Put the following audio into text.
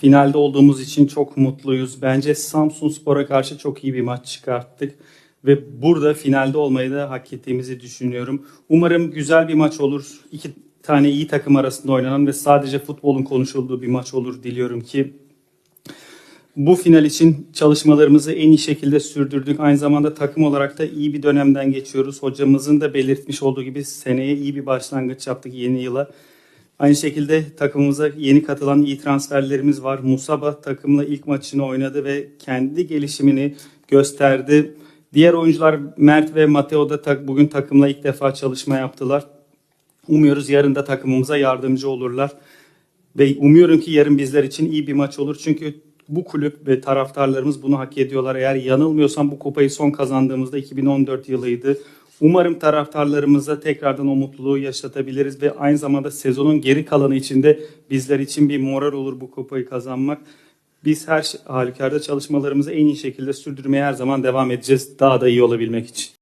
Finalde olduğumuz için çok mutluyuz. Bence Samsun Spor'a karşı çok iyi bir maç çıkarttık. Ve burada finalde olmayı da hak ettiğimizi düşünüyorum. Umarım güzel bir maç olur. İki tane iyi takım arasında oynanan ve sadece futbolun konuşulduğu bir maç olur diliyorum ki bu final için çalışmalarımızı en iyi şekilde sürdürdük. Aynı zamanda takım olarak da iyi bir dönemden geçiyoruz. Hocamızın da belirtmiş olduğu gibi seneye iyi bir başlangıç yaptık yeni yıla. Aynı şekilde takımımıza yeni katılan iyi transferlerimiz var. Musaba takımla ilk maçını oynadı ve kendi gelişimini gösterdi. Diğer oyuncular Mert ve Mateo da tak- bugün takımla ilk defa çalışma yaptılar. Umuyoruz yarın da takımımıza yardımcı olurlar. Ve umuyorum ki yarın bizler için iyi bir maç olur. Çünkü bu kulüp ve taraftarlarımız bunu hak ediyorlar. Eğer yanılmıyorsam bu kupayı son kazandığımızda 2014 yılıydı. Umarım taraftarlarımıza tekrardan o mutluluğu yaşatabiliriz ve aynı zamanda sezonun geri kalanı içinde bizler için bir moral olur bu kupayı kazanmak. Biz her halükarda çalışmalarımızı en iyi şekilde sürdürmeye her zaman devam edeceğiz daha da iyi olabilmek için.